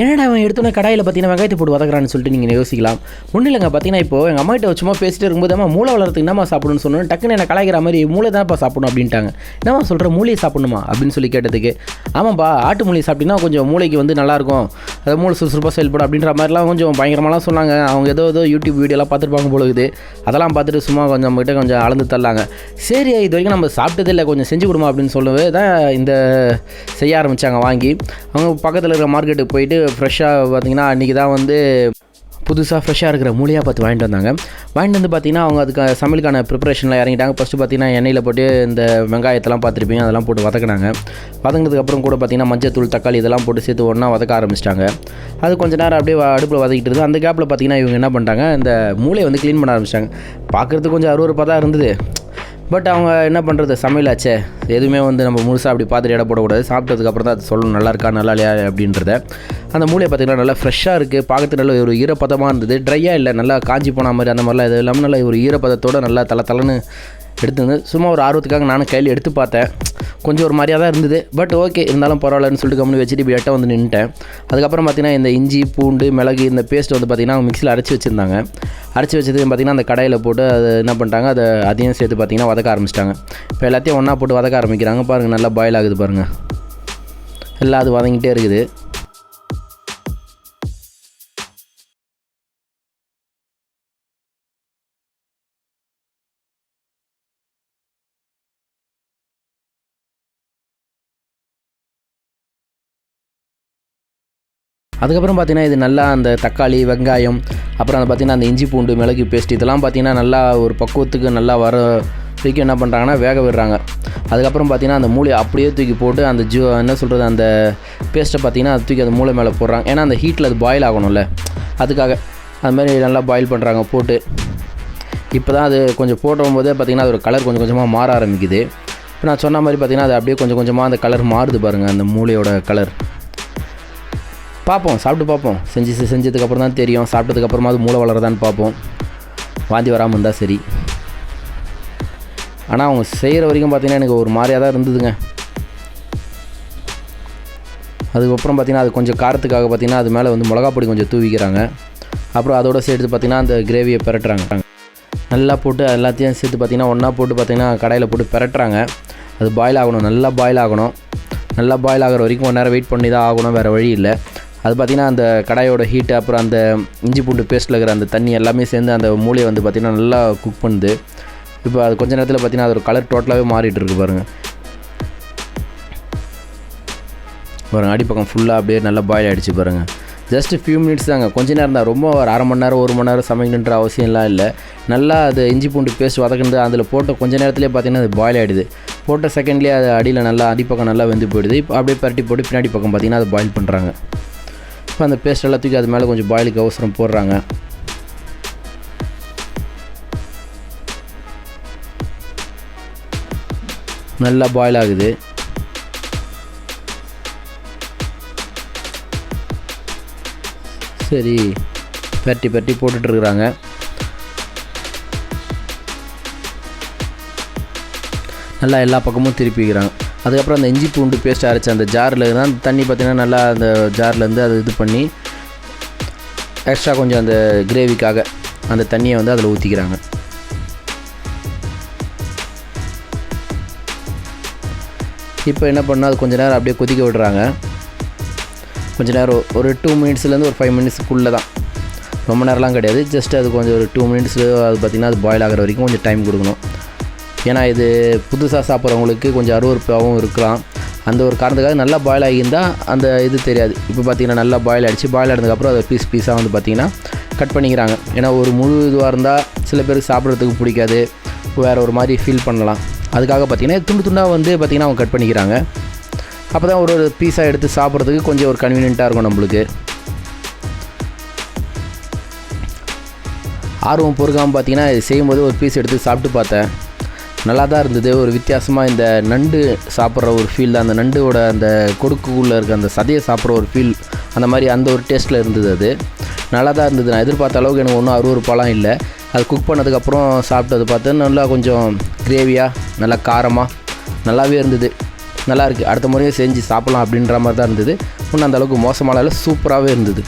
என்னடா அவன் எடுத்தோன்னே கடாயில் பார்த்தீங்கன்னா வெங்காயத்தை போட்டு வதக்குறான்னு சொல்லிட்டு நீங்கள் யோசிக்கலாம். ஒன்றும் இல்லைங்க பார்த்தீங்கன்னா இப்போ எங்கள் அம்மாட்ட சும்மா பேசிட்டு இருக்கும்போது அம்மா மூளை வளர்த்துக்கு என்னம்மா சாப்பிடணும்னு சொன்னோம் டக்குன்னு என்ன கலாய்க்கிற மாதிரி மூளை தான்ப்பா சாப்பிடணும் அப்படின்ட்டாங்க. என்னம்மா சொல்கிற மூளையை சாப்பிடணுமா? அப்படின்னு சொல்லி கேட்டதுக்கு ஆமாம்ப்பா ஆட்டு மூளையை சாப்பிட்டீங்கன்னா கொஞ்சம் மூளைக்கு வந்து நல்லாயிருக்கும். அதை மூளை சுறுசுறுப்பாக செயல்படும் அப்படின்ற மாதிரிலாம் கொஞ்சம் பயங்கரமாலாம் சொன்னாங்க. அவங்க ஏதோ ஏதோ யூடியூப் வீடியோலாம் பார்த்துருப்பாங்க போல அதெல்லாம் பார்த்துட்டு சும்மா கொஞ்சம் நம்மகிட்ட கொஞ்சம் அளந்து தள்ளாங்க. சரி இது வரைக்கும் நம்ம சாப்பிட்டதே இல்லை கொஞ்சம் செஞ்சு கொடுமா அப்படின்னு சொல்லவே தான் இந்த செய்ய ஆரம்பித்தாங்க வாங்கி. அவங்க பக்கத்தில் இருக்கிற மார்க்கெட்டுக்கு போயிட்டு ஃப்ரெஷ்ஷாக பார்த்தீங்கன்னா அன்றைக்கி தான் வந்து புதுசாக ஃப்ரெஷ்ஷாக இருக்கிற மூலியாக பார்த்து வாங்கிட்டு வந்தாங்க. வாங்கிட்டு வந்து பார்த்தீங்கன்னா அவங்க அதுக்கு சமையலுக்கான ப்ரிப்பரேஷனில் இறங்கிட்டாங்க. ஃபஸ்ட்டு பார்த்தீங்கன்னா எண்ணெயில் போட்டு இந்த வெங்காயத்தெல்லாம் பார்த்துருப்பீங்க அதெல்லாம் போட்டு வதக்குனாங்க. வதங்கினதுக்கப்புறம் கூட பார்த்தீங்கன்னா மஞ்சள் தூள் தக்காளி இதெல்லாம் போட்டு சேர்த்து ஒன்றா வதக்க ஆரம்பிச்சிட்டாங்க. அது கொஞ்ச நேரம் அப்படியே அடுப்பில் வதக்கிட்டு இருந்தது அந்த கேப்பில் பார்த்தீங்கன்னா இவங்க என்ன பண்ணிட்டாங்க இந்த மூளையை வந்து க்ளீன் பண்ண ஆரம்பிச்சிட்டாங்க. பார்க்குறதுக்கு கொஞ்சம் அறுவறுப்பாக தான் இருந்தது. பட் அவங்க என்ன பண்ணுறது சமையலாச்சே. எதுவுமே வந்து நம்ம முழுசாக அப்படி பார்த்துட்டு இடம் போடக்கூடாது. சாப்பிட்டதுக்கப்புறம் தான் அது சொல்லணும். நல்லா இருக்கா? நல்லா இல்லையா? அப்படின்றத. அந்த மூலையை பார்த்திங்கன்னா நல்லா ஃப்ரெஷ்ஷாக இருக்குது பார்க்கறது நல்ல ஒரு ஈரப்பதமாக இருந்தது. ட்ரையாக இல்லை. நல்லா காஞ்சி போன மாதிரி அந்த மாதிரிலாம் இது இல்லாமல் நல்லா ஒரு ஈரப்பதத்தோடு நல்லா தலை தலைன்னு எடுத்துருந்து சும்மா ஒரு ஆர்வத்துக்காக நானும் கையில் எடுத்து பார்த்தேன். கொஞ்சம் ஒரு மாதிரியாக தான் இருந்தது. பட் ஓகே இருந்தாலும் பரவாயில்லன்னு சொல்லிட்டு கம்மி வச்சுட்டு இப்படி எட்ட வந்து நின்ட்டேன் அதுக்கப்புறம் பார்த்தீங்கன்னா இந்த இஞ்சி பூண்டு மிளகு இந்த பேஸ்ட் வந்து பார்த்திங்கன்னா அவங்க மிக்சியில் அரைச்சி வச்சுருந்தாங்க. அரைச்சி வச்சது பார்த்திங்கன்னா அந்த கடையில் போட்டு அது என்ன பண்ணிட்டாங்க அதை அதையும் சேர்த்து பார்த்திங்கன்னா வதக்க ஆரம்பிச்சிட்டாங்க. இப்போ எல்லாத்தையும் ஒன்றா போட்டு வதக்க ஆரம்பிக்கிறாங்க. பாருங்கள் நல்லா பாயில் ஆகுது பாருங்கள் எல்லாம் அது வதங்கிட்டே இருக்குது. அதுக்கப்புறம் பார்த்தீங்கன்னா இது நல்லா அந்த தக்காளி வெங்காயம் அப்புறம் அந்த பார்த்தீங்கன்னா அந்த இஞ்சி பூண்டு மிளகு பேஸ்ட் இதெல்லாம் பார்த்தீங்கன்னா நல்லா ஒரு பக்குவத்துக்கு நல்லா வர வரைக்கும் என்ன பண்ணுறாங்கன்னா வேக விடுறாங்க. அதுக்கப்புறம் பார்த்திங்கன்னா அந்த மூளையை அப்படியே தூக்கி போட்டு அந்த ஜூ என்ன சொல்கிறது அந்த பேஸ்ட்டை பார்த்தீங்கன்னா அது தூக்கி அந்த மூளை மேலே போடுறாங்க. ஏன்னா அந்த ஹீட்டில் அது பாயில் ஆகணும்ல. அதுக்காக அது மாதிரி நல்லா பாயில் பண்ணுறாங்க போட்டு. இப்போ தான் அது கொஞ்சம் போடும் போதே பார்த்திங்கன்னா அது ஒரு கலர் கொஞ்சம் கொஞ்சமாக மாற ஆரம்பிக்குது. இப்போ நான் சொன்ன மாதிரி பார்த்திங்கன்னா அது அப்படியே கொஞ்சம் கொஞ்சமாக அந்த கலர் மாறுது பாருங்கள் அந்த மூளையோட கலர் பார்ப்போம் சாப்பிட்டு பார்ப்போம். செஞ்சு செஞ்சதுக்கப்புறம் தான் தெரியும். சாப்பிட்டதுக்கப்புறமா அது மூளை வளரதான்னு பார்ப்போம். வாந்தி வராமல் இருந்தால் சரி. ஆனால் அவங்க செய்கிற வரைக்கும் பார்த்தீங்கன்னா எனக்கு ஒரு மாதிரியாக தான் இருந்ததுங்க. அதுக்கப்புறம் பார்த்தீங்கன்னா அது கொஞ்சம் காரத்துக்காக பார்த்தீங்கன்னா அது மேலே வந்து மிளகா பொடி கொஞ்சம் தூவிக்கிறாங்க. அப்புறம் அதோட சேர்த்து பார்த்திங்கன்னா அந்த கிரேவியை பெரட்டுறாங்க. நல்லா போட்டு எல்லாத்தையும் சேர்த்து பார்த்திங்கன்னா ஒன்றா போட்டு பார்த்திங்கன்னா கடையில் போட்டு பெரட்டுறாங்க. அது பாயில் ஆகணும். நல்லா பாயில் ஆகணும். நல்லா பாயில் ஆகிற வரைக்கும் ஒன் நேரம் வெயிட் பண்ணி தான் ஆகணும். வேறு வழி இல்லை. அது பார்த்திங்கன்னா அந்த கடாயோட ஹீட்டு அப்புறம் அந்த இஞ்சி பூண்டு பேஸ்ட்டில் இருக்கிற அந்த தண்ணி எல்லாமே சேர்ந்து அந்த மூளையை வந்து பார்த்திங்கன்னா நல்லா குக் பண்ணுது. இப்போ அது கொஞ்ச நேரத்தில் பார்த்திங்கன்னா அது ஒரு கலர் டோட்டலாகவே மாறிட்டு இருக்கு பாருங்கள் பாருங்கள் அடிப்பக்கம் ஃபுல்லாக அப்படியே நல்லா பாயில் ஆகிடுச்சு பாருங்கள் ஜஸ்ட் ஃபியூ மினிட்ஸ் தாங்க. கொஞ்ச நேரம் தான். ரொம்ப ஒரு அரை மணி நேரம் ஒரு மணி நேரம் சமைக்கணுன்ற அவசியம்லாம் இல்லை. நல்லா அது இஞ்சி பூண்டு பேஸ்ட் வதக்குனது அதில் போட்ட கொஞ்ச நேரத்துலேயே பார்த்தீங்கன்னா அது பாயில் ஆகிடுது போட்ட செகண்ட்லேயே அது அடியில் நல்லா அடிப்பக்கம் நல்லா வெந்து போயிடுது. இப்போ அப்படியே பரட்டி போட்டு பின்னாடி பக்கம் பார்த்தீங்கன்னா அது பாயில் பண்ணுறாங்க இப்போ அந்த பேஸ்ட் எல்லாத்துக்கும் அது மேலே கொஞ்சம் பாயிலுக்கு அவசரம் போடுறாங்க. நல்லா பாயில் ஆகுது. சரி பரட்டி பரட்டி போட்டுட்ருக்குறாங்க நல்லா எல்லா பக்கமும் திருப்பிக்கிறாங்க அதுக்கப்புறம் அந்த இஞ்சி பூண்டு பேஸ்ட் அரைச்ச அந்த ஜாரில் தான் தண்ணி பார்த்திங்கன்னா நல்லா அந்த ஜார்லேருந்து அதை இது பண்ணி எக்ஸ்ட்ரா கொஞ்சம் அந்த கிரேவிக்காக அந்த தண்ணியை வந்து அதில் ஊற்றிக்கிறாங்க இப்போ என்ன பண்ணால் அது கொஞ்ச நேரம் அப்படியே கொதிக்க விடுறாங்க. கொஞ்ச நேரம் ஒரு டூ மினிட்ஸ்லேருந்து ஒரு ஃபைவ் மினிட்ஸுக்குள்ளே தான். ரொம்ப நேரம்லாம் கிடையாது. ஜஸ்ட் அது கொஞ்சம் ஒரு டூ மினிட்ஸ் அது பார்த்திங்கன்னா அது பாயில் ஆகிற வரைக்கும் கொஞ்சம் டைம் கொடுக்கணும். ஏன்னா இது புதுசாக சாப்பிட்றவங்களுக்கு கொஞ்சம் அருவறுப்பாகவும் இருக்கலாம். அந்த ஒரு காரணத்துக்காக நல்லா பாயில் ஆகியிருந்தால் அந்த இது தெரியாது. இப்போ பார்த்தீங்கன்னா நல்லா பாயில் ஆகிடுச்சு பாயில் ஆனதுக்கப்புறம் அதை பீஸ் பீஸாக வந்து பார்த்திங்கன்னா கட் பண்ணிக்கிறாங்க. ஏன்னா ஒரு முழு இதுவாக இருந்தால் சில பேருக்கு சாப்பிட்றதுக்கு பிடிக்காது. வேறு ஒரு மாதிரி ஃபீல் பண்ணலாம். அதுக்காக பார்த்திங்கன்னா துண்டு துண்டாக வந்து பார்த்திங்கன்னா அவங்க கட் பண்ணிக்கிறாங்க. அப்போ தான் ஒரு ஒரு பீஸாக எடுத்து சாப்பிட்றதுக்கு கொஞ்சம் ஒரு கன்வீனியண்ட்டாக இருக்கும் நம்மளுக்கு. ஆர்வம் பொறுக்காமல் பார்த்தீங்கன்னா இது செய்யும்போது ஒரு பீஸ் எடுத்து சாப்பிட்டு பார்த்தேன். நல்லா தான் இருந்தது. ஒரு வித்தியாசமாக இந்த நண்டு சாப்பிட்ற ஒரு ஃபீல் அந்த நண்டோட அந்த கொடுக்குள்ளே இருக்க அந்த சதையை சாப்பிட்ற ஒரு ஃபீல் அந்த மாதிரி அந்த ஒரு டேஸ்ட்டில் இருந்தது அது. நல்லா தான் இருந்தது. நான் எதிர்பார்த்த அளவுக்கு எனக்கு ஒன்றும் அருவறுப்பாலாம் இல்லை. அது குக் பண்ணதுக்கப்புறம் சாப்பிட்டது பார்த்து நல்லா கொஞ்சம் கிரேவியாக நல்லா காரமாக நல்லாவே இருந்தது. நல்லா இருக்குது அடுத்த முறையும் செஞ்சு சாப்பிட்லாம் அப்படின்ற மாதிரி தான் இருந்தது. ஒன்றும் அந்த அளவுக்கு மோசமான இல்லை சூப்பராகவே இருந்தது.